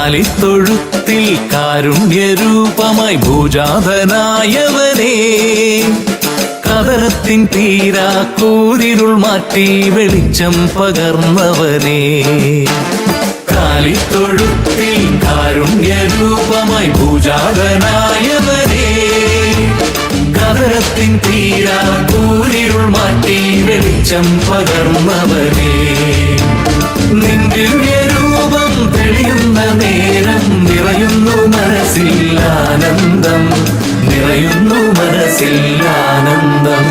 കാലിത്തൊഴുത്തിൽ കാരുണ്യരൂപമായി ഭൂജാതനായവനേ. കഥനത്തിൻ തീരാ കൂരിരുൾ മാറ്റി വെളിച്ചം പകർന്നവനേ. കാലിത്തൊഴുത്തിൽ കാരുണ്യരൂപമായി ഭൂജാതനായവനേ. കഥനത്തിൻ തീരാ കൂരിരുൾ മാറ്റി വെളിച്ചം പകർന്നവനേ. നിന്റെ നേരം നിറയുന്നു മനസ്സിൽ ആനന്ദം നിറയുന്നു മനസ്സിൽ ആനന്ദം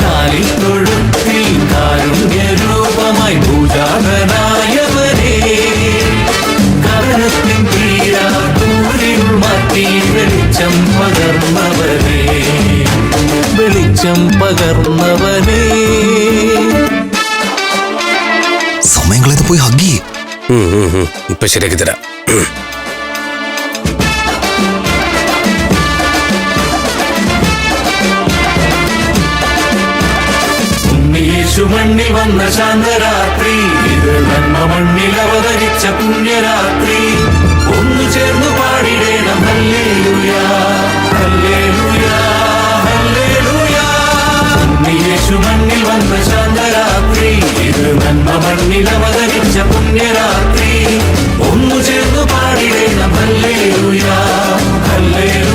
കാലിത്തൊഴുത്തിൽ കാരുണ്യ രൂപമായി കരണത്തിൻ തീരാ ദൂരിൽ മാറ്റി വെളിച്ചം പകർന്നവരേ. വെളിച്ചം പകർന്നവരേ. സമയം കളയാതെ പോയി ഉം. ഇപ്പൊ ശരിയാക്കി തരാം. മണ്ണിൽ വന്ന ശാന്തരാത്രി ഇത് നന്മ മണ്ണിൽ അവതരിച്ച പുണ്യരാത്രി. ഒന്നു ചേർന്നു പാടിടേണം ഹല്ലേലൂയാ ഹല്ലേലൂയാ ഹല്ലേലൂയാ. ഉണ്ണിയേശു മണ്ണിൽ വന്ന ശാന്തരാത്രി ഇത് നന്മ മണ്ണിൽ അവതരിച്ച പുണ്യരാത്രി. ഒന്നു ചേർന്നു ഹല്ലേലൂയാ ഹല്ലേലൂയാ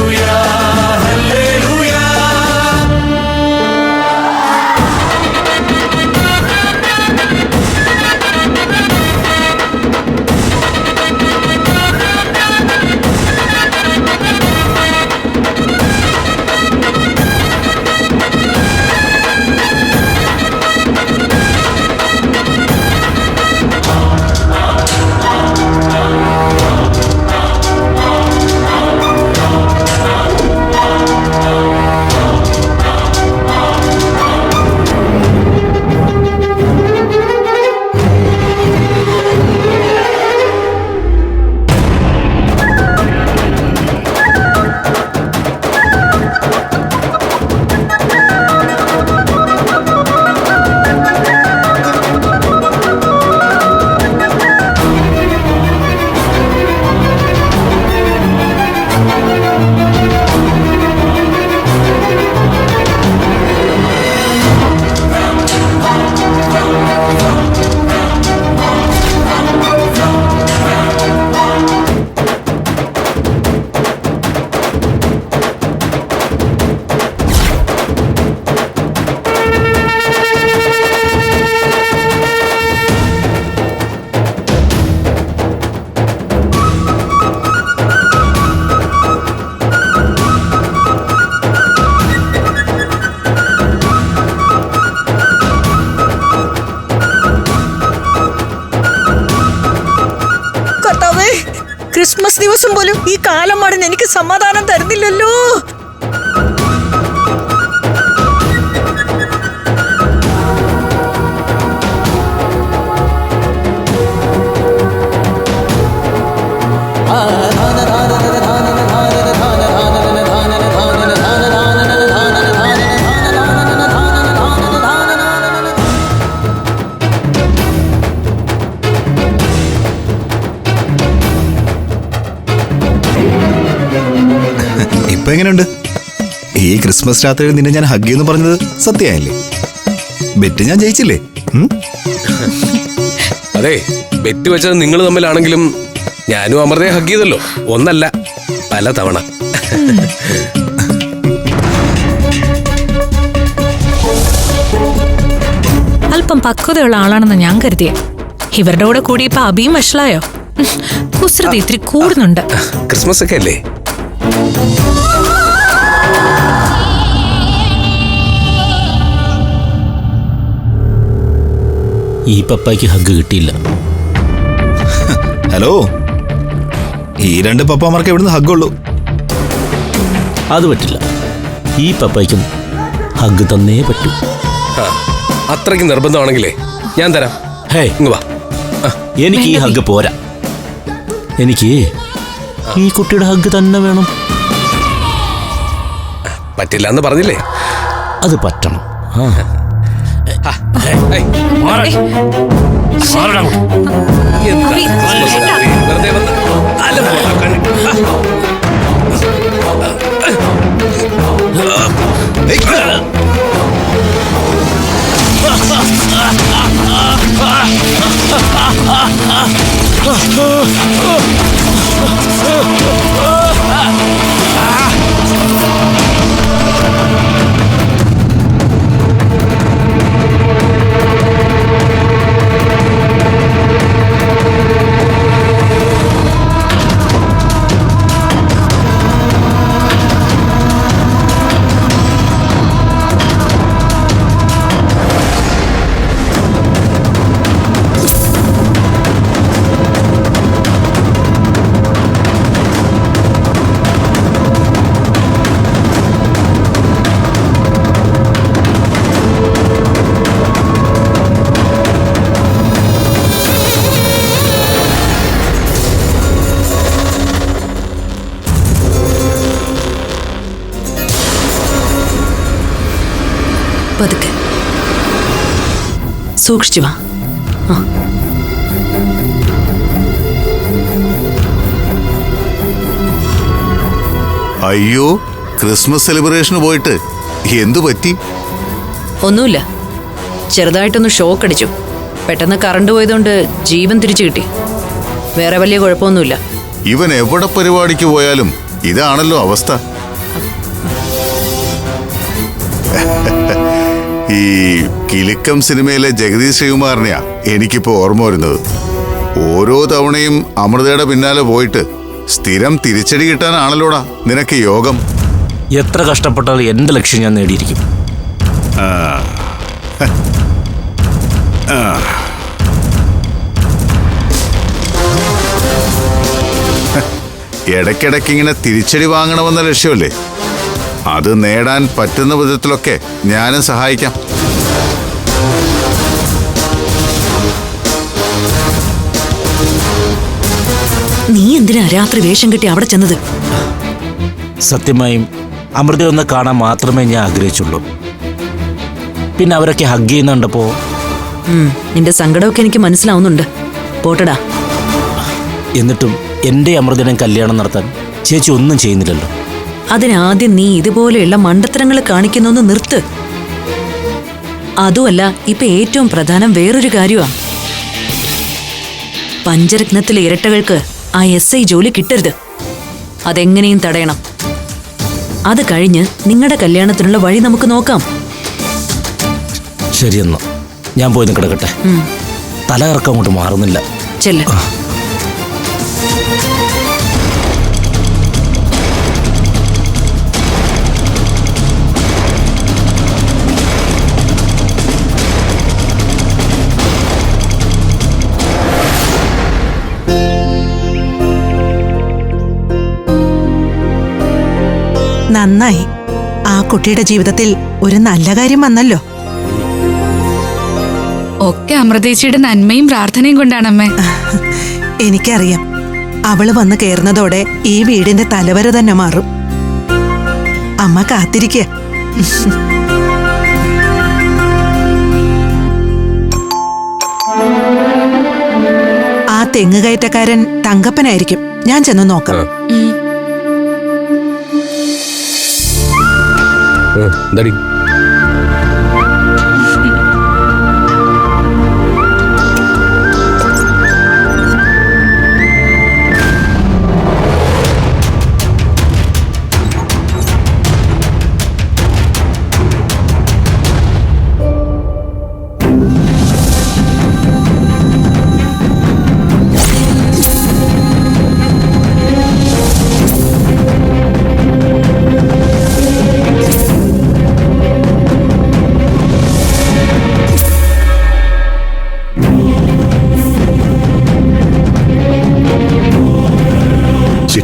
ക്രിസ്മസ് ദിവസം പോലും ഈ കാലം മാടൻ എനിക്ക് സമാധാനം തരുന്നില്ലല്ലോ. ക്രിസ്മസ് രാത്രിയിൽ നിന്നെ ഞാൻ ഹഗ് എന്ന് പറഞ്ഞത് സത്യമായില്ലേ ബെറ്റ് ഞാൻ ജയിച്ചില്ലേ? അതെ ബെറ്റ് വെച്ചത് നിങ്ങൾ തമ്മിലാണെങ്കിലും ഞാനും അമൃതയെ ഹഗ് ചെയ്തല്ലോ ഒന്നല്ല പല തവണ അല്പം പക്വതയുള്ള ആളാണെന്ന് ഞാൻ കരുതിയ ഇവരുടെ കൂടെ കൂടി ഇപ്പൊ അഭിയും വഷളായോ കുസൃതി ഇത്തിരി കൂടുന്നുണ്ട് ക്രിസ്മസ് ഒക്കെ അല്ലേ ഈ പപ്പായ്ക്ക് ഹഗ് കിട്ടിയില്ല. ഹലോ? ഈ രണ്ട് പപ്പാമാർക്ക് എവിടുന്ന് ഹഗ്ഗുള്ളൂ അത് പറ്റില്ല. ഈ പപ്പായ്ക്കും ഹഗ് തന്നേ പറ്റൂ. ആ, അത്രയ്ക്ക് നിർബന്ധമാണെങ്കിലേ ഞാൻ തരാം. ഹേ ഇങ്ങ് വാ. ആ, എനിക്ക് ഈ ഹഗ് പോരാ. എനിക്ക് ഈ കുട്ടിയുടെ ഹഗ് തന്നെ വേണം. പറ്റില്ല എന്ന് പറഞ്ഞില്ലേ? അത് പറ്റണം. ആ. ഏയ്, എന്താ അഭി, സൂക്ഷിച്ചു വാ. അയ്യോ ക്രിസ്മസ് സെലിബ്രേഷന് പോയിട്ട് എന്തു പറ്റി? ഒന്നുമില്ല. ചെറുതായിട്ടൊന്ന് ഷോക്ക് അടിച്ചു പെട്ടെന്ന് കറണ്ട് പോയതുകൊണ്ട് ജീവൻ തിരിച്ചു കിട്ടി. വേറെ വലിയ കുഴപ്പമൊന്നുമില്ല. ഇവൻ എവിടെ പരിപാടിക്ക് പോയാലും ഇതാണല്ലോ അവസ്ഥ. ഈ കിലുക്കം സിനിമയിലെ ജഗദീഷ് ശ്രീകുമാറിനെയാ എനിക്കിപ്പോ ഓർമ്മ വരുന്നത്. ഓരോ തവണയും അമൃതയുടെ പിന്നാലെ പോയിട്ട് സ്ഥിരം തിരിച്ചടി കിട്ടാനാണല്ലോടാ നിനക്ക് യോഗം. എത്ര കഷ്ടപ്പെട്ടാൽ എന്റെ ലക്ഷ്യം ഞാൻ നേടിയിരിക്കും. ഇടയ്ക്കിടയ്ക്ക് ഇങ്ങനെ തിരിച്ചടി വാങ്ങണമെന്ന ലക്ഷ്യമല്ലേ? അത് നേടാൻ പറ്റുന്ന വിധത്തിലൊക്കെ ഞാനും സഹായിക്കാം. നീ എന്തിനാ രാത്രി വേഷം കെട്ടി അവിടെ ചെന്നത്? സത്യമായും അമൃത ഒന്ന് കാണാൻ മാത്രമേ ഞാൻ ആഗ്രഹിച്ചുള്ളൂ. പിന്നെ അവരൊക്കെ ഹഗ് ചെയ്യുന്നുണ്ടപ്പോ? നിന്റെ സങ്കടമൊക്കെ എനിക്ക് മനസ്സിലാവുന്നുണ്ട്. പോട്ടടാ. എന്നിട്ടും എന്റെ അമൃതനും കല്യാണം നടത്താൻ ചേച്ചി ഒന്നും ചെയ്യുന്നില്ലല്ലോ. അതിനാദ്യം നീ ഇതുപോലെയുള്ള മണ്ടത്തരങ്ങൾ കാണിക്കുന്നൊന്ന് നിർത്ത്. അതുമല്ല ഇപ്പൊ ഏറ്റവും പ്രധാനം വേറൊരു കാര്യമാണ് പഞ്ചരത്നത്തിലെ ഇരട്ടകൾക്ക് ആ എസ് ഐ ജോലി കിട്ടരുത്. അതെങ്ങനെയും തടയണം. അത് കഴിഞ്ഞ് നിങ്ങളുടെ കല്യാണത്തിനുള്ള വഴി നമുക്ക് നോക്കാം. ശരിയെന്ന് ഞാൻ പോയി കിടക്കട്ടെ. തലകറക്കം അങ്ങോട്ട് മാറുന്നില്ല. ചെല്ല്. നന്നായി. ആ കുട്ടിയുടെ ജീവിതത്തിൽ ഒരു നല്ല കാര്യം വന്നല്ലോ. ഒക്കെ അമൃതേച്ചിയുടെ നന്മയും പ്രാർത്ഥനയും കൊണ്ടാണമ്മേ. എനിക്കറിയാം. അവൾ വന്ന് കയറുന്നതോടെ ഈ വീടിന്റെ തലവര തന്നെ മാറും. അമ്മ കാത്തിരിക്ക. ആ തെങ്ങ് കയറ്റക്കാരൻ തങ്കപ്പനായിരിക്കും. ഞാൻ ചെന്ന് നോക്കാം. ഉം,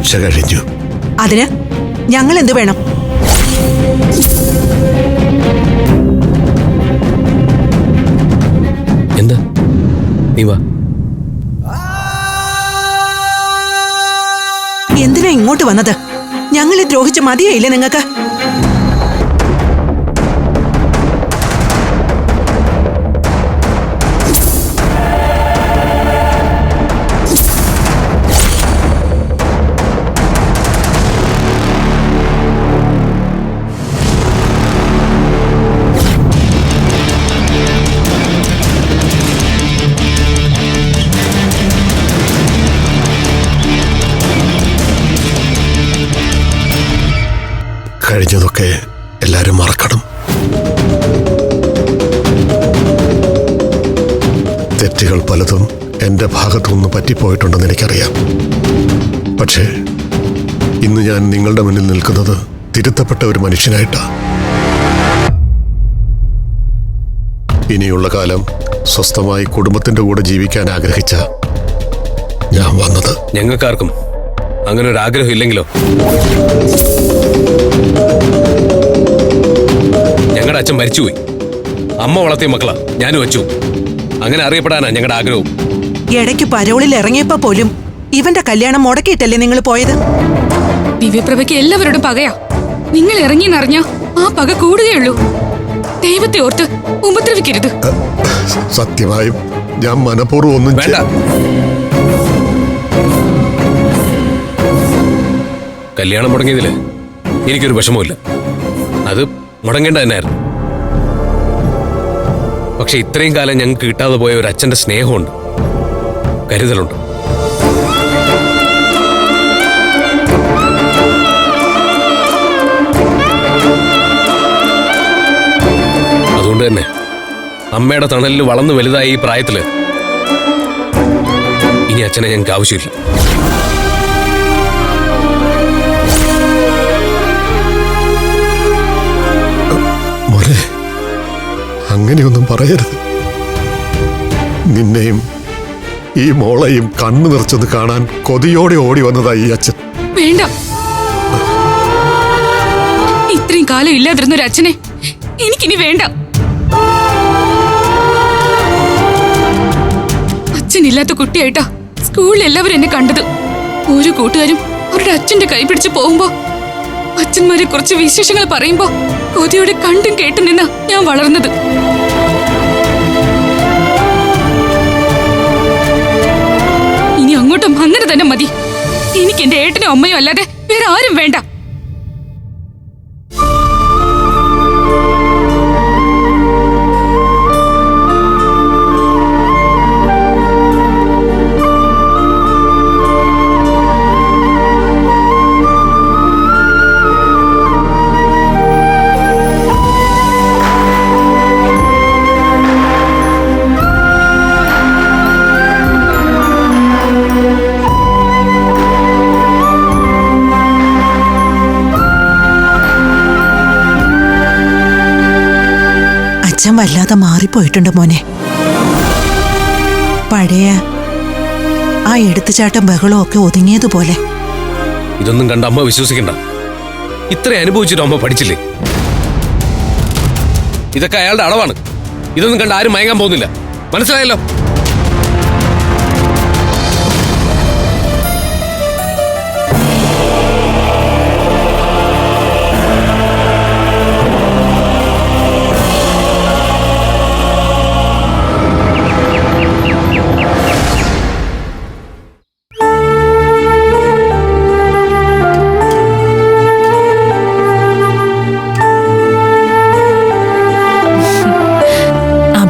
ശിക്ഷ കഴിഞ്ഞു അതിന് ഞങ്ങൾ എന്ത് വേണം? എന്താ? നീ വാ. എന്തിനാ ഇങ്ങോട്ട് വന്നത്? ഞങ്ങളെ ദ്രോഹിച്ച് മതിയായില്ലേ നിങ്ങൾക്ക്? തെറ്റുകൾ പലതും എന്റെ ഭാഗത്തുനിന്ന് പറ്റിപ്പോയിട്ടുണ്ടെന്ന് എനിക്കറിയാം. പക്ഷേ ഇന്ന് ഞാൻ നിങ്ങളുടെ മുന്നിൽ നിൽക്കുന്നത് തിരുത്തപ്പെട്ട ഒരു മനുഷ്യനായിട്ടാണ് ഇനിയുള്ള കാലം സ്വസ്ഥമായി കുടുംബത്തിന്റെ കൂടെ ജീവിക്കാൻ ആഗ്രഹിച്ച ഞാൻ വന്നത്. ഞങ്ങൾക്കാർക്കും അങ്ങനെ ഒരു ആഗ്രഹം ഇല്ലെങ്കിലോ ഞങ്ങളുടെ അച്ഛൻ മരിച്ചുപോയി. അമ്മ വളർത്തിയ മക്കളാ. ഞാനും വെച്ചു അങ്ങനെ അറിയപ്പെടാനാ ഞങ്ങളുടെ ആഗ്രഹവും. ഇടയ്ക്ക് പരോളിൽ ഇറങ്ങിയപ്പോ പോലും ഇവന്റെ കല്യാണം മുടക്കിയിട്ടല്ലേ നിങ്ങൾ പോയത്? ദിവ്യപ്രഭയ്ക്ക് എല്ലാവരോടും പകയാ. നിങ്ങൾ ഇറങ്ങി ഇറങ്ങിയെന്നറിഞ്ഞ ആ പക കൂടുകയുള്ളൂ ദൈവത്തെ ഓർത്ത് ഉപദ്രവിക്കരുത്. സത്യമായും ഞാൻ മനഃപൂർവം ഒന്നും വേണ്ട. കല്യാണം മുടങ്ങിയതിൽ എനിക്കൊരു വിഷമമില്ല അത് മുടങ്ങേണ്ട തന്നെയായിരുന്നു. പക്ഷെ ഇത്രയും കാലം ഞങ്ങൾക്ക് കിട്ടാതെ പോയ ഒരു അച്ഛന്റെ സ്നേഹമുണ്ട്. കരുതലുണ്ട്. അതുകൊണ്ട് തന്നെ അമ്മയുടെ തണലിൽ വളർന്നു വലുതായി ഈ പ്രായത്തിൽ ഇനി അച്ഛനെ ഞങ്ങൾക്ക് ആവശ്യമില്ല. അങ്ങനെയൊന്നും പറയരുത്. നിന്നെയും ഈ മോളെയും കണ്ണു നിറച്ചത് കാണാൻ കൊതിയോടെ ഓടി വന്നതായി ഈ അച്ഛൻ. വേണ്ട. ഇത്രയും കാലം ഇല്ലാതിരുന്ന ഒരു അച്ഛനെ എനിക്കിനി വേണ്ട. അച്ഛനില്ലാത്ത കുട്ടിയായിട്ടാ സ്കൂളിൽ എല്ലാവരും എന്നെ കണ്ടത്. ഓരോ കൂട്ടുകാരും അവരുടെ അച്ഛന്റെ കൈ പിടിച്ച് പോകുമ്പോ അച്ഛന്മാരെ കുറിച്ച് വിശേഷങ്ങൾ പറയുമ്പോ കൊതിയോടെ കണ്ടും കേട്ടും നിന്ന ഞാൻ വളർന്നത്. ഇനി അങ്ങോട്ടും അങ്ങനെ തന്നെ മതി. എനിക്ക് എന്റെ ഏട്ടനും അമ്മയും അല്ലാതെ വേറെ ആരും വേണ്ട. മാറിപ്പോയിട്ടുണ്ട് മോനെ? പഴയ ആ എടുത്തുചാട്ടം ബഹളവും ഒക്കെ ഒതുങ്ങിയതുപോലെ. ഇതൊന്നും കണ്ട അമ്മ വിശ്വസിക്കണ്ട. ഇത്ര അനുഭവിച്ചിട്ട് അമ്മ പഠിച്ചില്ലേ? ഇതൊക്കെ അയാളുടെ അളവാണ്. ഇതൊന്നും കണ്ട ആരും മയങ്ങാൻ പോകുന്നില്ല. മനസ്സിലായല്ലോ?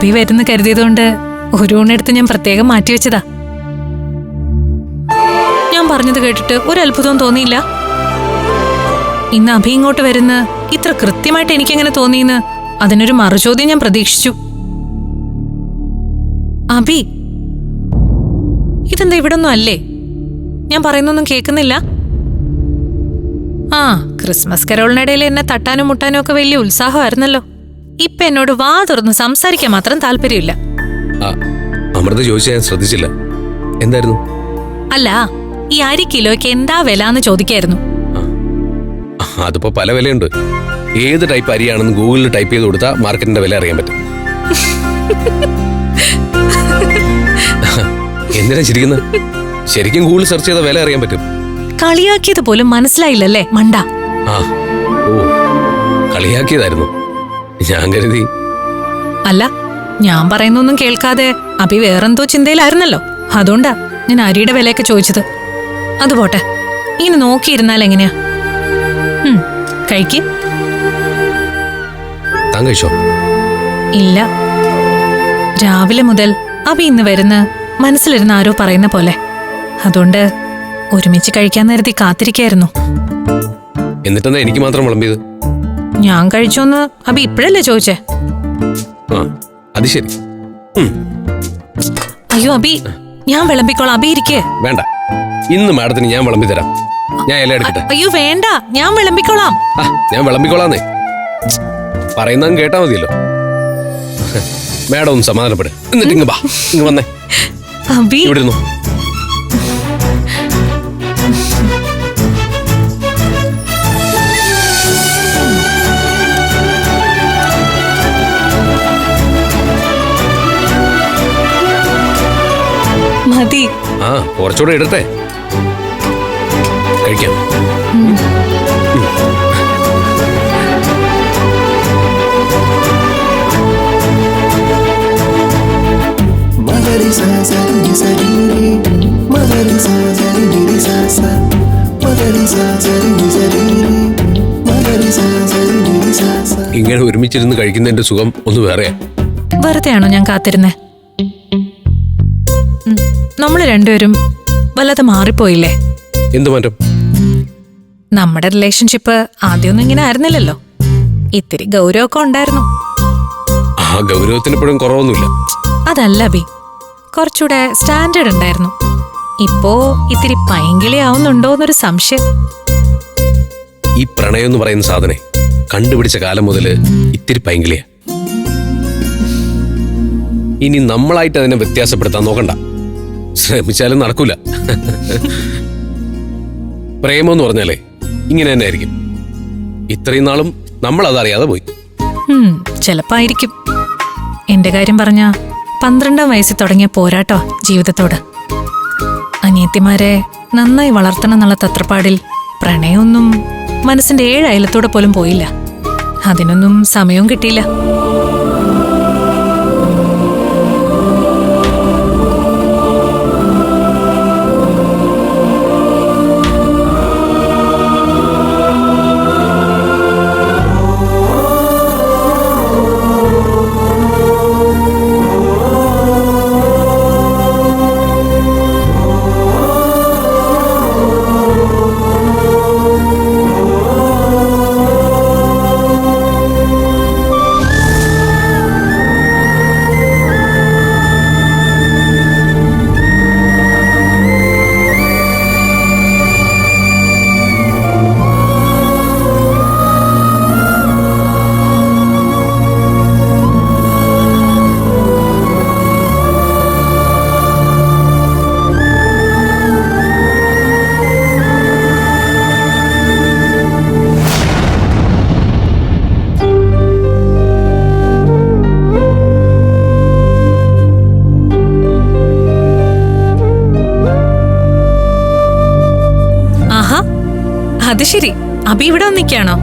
അഭി വരുന്ന കരുതിയതുകൊണ്ട് ഒരു ഊണെടുത്ത് ഞാൻ പ്രത്യേകം മാറ്റിവെച്ചതാ ഞാൻ പറഞ്ഞത് കേട്ടിട്ട് ഒരു അത്ഭുതവും തോന്നിയില്ല. ഇന്ന് അഭി ഇങ്ങോട്ട് വരുന്ന ഇത്ര കൃത്യമായിട്ട് എനിക്കെങ്ങനെ തോന്നിയെന്ന് അതിനൊരു മറുചോദ്യം ഞാൻ പ്രതീക്ഷിച്ചു. അഭി ഇതെന്താ ഇവിടെ ഒന്നും അല്ലേ? ഞാൻ പറയുന്നൊന്നും കേൾക്കുന്നില്ല. ആ ക്രിസ്മസ് കരോളിനിടയിൽ എന്നെ തട്ടാനും മുട്ടാനും ഒക്കെ വലിയ ഉത്സാഹമായിരുന്നല്ലോ. ഇപ്പൊ എന്നോട് വാ തുറന്ന് സംസാരിക്കാൻ മാത്രം താല്പര്യമില്ല. അമൃത ചോദിച്ചാൽ ഞാൻ ശ്രദ്ധിച്ചില്ല. എന്തായിരുന്നു? അല്ല ഈ അരി കിലോയ്ക്ക് എന്താ വില എന്ന് ചോദിക്കായിരുന്നു അതിപ്പോ പല വിലയുണ്ട്. ഏത് ടൈപ്പ് അരിയാണെന്ന് ഗൂഗിളിൽ ടൈപ്പ് ചെയ്ത് കൊടുത്താൽ മാർക്കറ്റിന്റെ വില അറിയാൻ പറ്റും. എന്തിനാ ചിരിക്കുന്നത് ശരിക്കും ഗൂഗിൾ സെർച്ച് ചെയ്ത വില അറിയാൻ പറ്റും. കളിയാക്കിയത് പോലും മനസ്സിലായില്ലല്ലേ മണ്ട? ആ ഓ കളിയാക്കിയതായിരുന്നു. ഞാൻ കരുതി. അല്ല ഞാൻ പറയുന്നൊന്നും കേൾക്കാതെ അഭി വേറെന്തോ ചിന്തയിലായിരുന്നല്ലോ. അതുകൊണ്ടാ ഞാൻ അരിയുടെ വിലയൊക്കെ ചോദിച്ചത്. അത് പോട്ടെ ഇങ്ങനെ നോക്കിയിരുന്നാൽ എങ്ങനെയാ? കഴിക്ക്. ഇല്ല. രാവിലെ മുതൽ അഭി ഇന്ന് വരുന്ന മനസ്സിലിരുന്ന ആരോ പറയുന്ന പോലെ. അതുകൊണ്ട് ഒരുമിച്ച് കഴിക്കാൻ നേരത്തി കാത്തിരിക്കായിരുന്നു. എന്നിട്ടെന്താ എനിക്ക് മാത്രം വിളമ്പിയത്? ഞാൻ കഴിച്ചോന്ന് അബി ഇപ്പഴല്ലേ ചോദിച്ചേ? ആ അത് ശരി. ഉം, അയ്യോ അബി ഞാൻ വിളമ്പിക്കോളാം. അബി ഇരിക്കേ. വേണ്ട. ഇന്ന് മാഡത്തിന് ഞാൻ വിളമ്പി തരാം. ഞാൻ ഇല എടുക്കട്ടെ? അയ്യോ വേണ്ട. ഞാൻ വിളമ്പിക്കോളാം. ആ ഞാൻ വിളമ്പിക്കോളാന്നേ. പറയുന്നതും കേട്ടാ മതിയല്ലോ. മാഡം ഒന്ന് സമാധാനപ്പെട്. എന്നിട്ട് ഇങ്ങ് വാ. ഇങ്ങ് വന്നേ. അബി. ഇവിടെ ഇരുന്നു ri ആ കുറച്ചുകൂടെ ഇടട്ടെ കഴിക്കാം. ഇങ്ങനെ ഒരുമിച്ചിരുന്ന് കഴിക്കുന്നതിന്റെ സുഖം ഒന്ന് വേറെയാ. വെറുതെയാണോ ഞാൻ കാത്തിരുന്നേ? നമ്മൾ രണ്ടുപേരും വല്ലാതെ മാറിപ്പോയില്ലേ? എന്ത് മാറ്റം? നമ്മുടെ റിലേഷൻഷിപ്പ് ആദ്യമൊന്നും ഇങ്ങനെ ആയിരുന്നില്ലല്ലോ. ഇത്തിരി ഗൗരവമൊക്കെ ഉണ്ടായിരുന്നു. ആ ഗൗരവത്തിന് ഇപ്പോഴും കുറവൊന്നുമില്ല. അതല്ല ബി കുറച്ചുകൂടെ സ്റ്റാൻഡേർഡ് ഉണ്ടായിരുന്നു. ഇപ്പോ ഇത്തിരി പൈങ്കിളി ആവുന്നുണ്ടോന്നൊരു സംശയം. ഈ പ്രണയം എന്ന് പറയുന്ന സാധനെ കണ്ടുപിടിച്ച കാലം മുതൽ ഇത്തിരി പൈങ്കിളിയാ. ഇനി നമ്മളായിട്ട് അതിനെ വ്യത്യാസപ്പെടുത്താൻ നോക്കണ്ട. ശ്രമിച്ചാലും നടക്കൂല. പ്രേമം എന്ന് പറഞ്ഞാലേ ഇങ്ങനെ തന്നെ ആയിരിക്കും. ഇത്രയും നാളും നമ്മൾ അതറിയാതെ പോയി ചെലപ്പായിരിക്കും. എന്റെ കാര്യം പറഞ്ഞ പന്ത്രണ്ടാം വയസ്സിൽ തുടങ്ങിയ പോരാട്ടോ ജീവിതത്തോട്. അനിയത്തിമാരെ നന്നായി വളർത്തണം എന്നുള്ള തത്രപ്പാടിൽ പ്രണയമൊന്നും മനസ്സിന്റെ ഏഴ് അയലത്തൂടെ പോലും പോയില്ല. അതിനൊന്നും സമയവും കിട്ടിയില്ല. അബി ഇവിടെ വന്നിക്കാണോ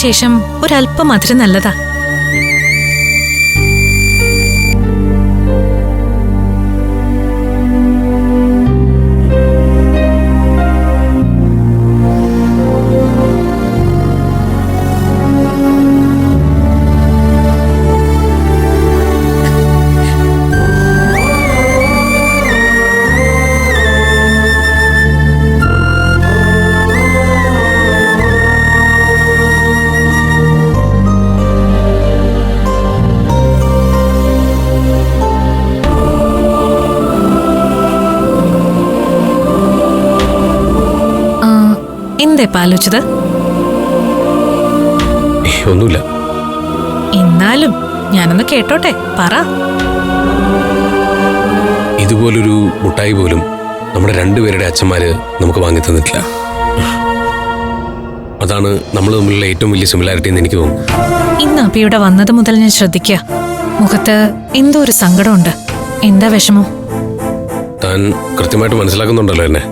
ശേഷം ഒരല്പം മധുരം നല്ലതാ. ആലോചിച്ചത്? ഒന്നുമില്ല. എന്നാലും ഞാനൊന്ന് കേട്ടോട്ടെ പറ. ഇതുപോലൊരു മുട്ടായി പോലും നമ്മുടെ രണ്ടുപേരുടെ അച്ഛന്മാര് നമുക്ക് വാങ്ങി തന്നിട്ടില്ല. അതാണ് നമ്മൾ തമ്മിലുള്ള ഏറ്റവും വലിയ സിമിലാരിറ്റി എന്ന് എനിക്ക് തോന്നുന്നു. ഇന്ന് അപ്പി ഇവിടെ വന്നത് മുതൽ ഞാൻ ശ്രദ്ധിക്കുക മുഖത്ത് എന്തോ ഒരു സങ്കടമുണ്ട്. എന്താ വിഷമം? താൻ കൃത്യമായിട്ട് മനസ്സിലാക്കുന്നുണ്ടല്ലോ എന്നെ.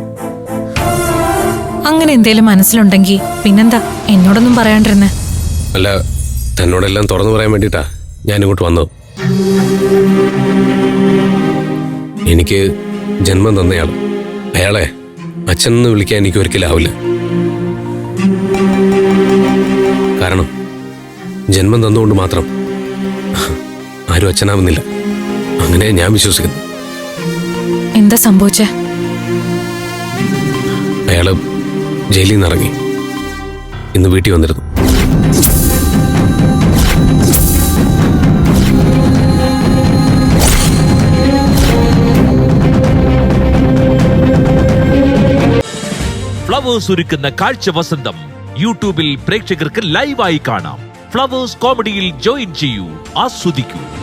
അങ്ങനെ എന്തേലും മനസ്സിലുണ്ടെങ്കിൽ പിന്നെന്താ എന്നോടൊന്നും പറയാണ്ടിരുന്നേ? അല്ല തന്നോടെല്ലാം തുറന്നു പറയാൻ വേണ്ടിട്ടാ ഞാൻ ഇങ്ങോട്ട് വന്നത്. എനിക്ക് ജന്മം തന്നയാൾ അയാളെ അച്ഛൻ എന്ന് വിളിക്കാൻ എനിക്ക് ഒരിക്കലാവില്ല കാരണം ജന്മം തന്നുകൊണ്ട് മാത്രം ആരും അച്ഛനാവുന്നില്ല. അങ്ങനെ ഞാൻ വിശ്വസിക്കുന്നു. എന്താ സംഭവിച്ചേ? അയാൾ ജയിലിൽ നിന്ന് ഇറങ്ങി. ഇന്ന് വീട്ടിൽ വന്നിരുന്നു. ഫ്ലവേഴ്സ് ഒരുക്കുന്ന കാഴ്ച വസന്തം യൂട്യൂബിൽ പ്രേക്ഷകർക്ക് ലൈവായി കാണാം. ഫ്ലവേഴ്സ് കോമഡിയിൽ ജോയിൻ ചെയ്യൂ ആസ്വദിക്കൂ.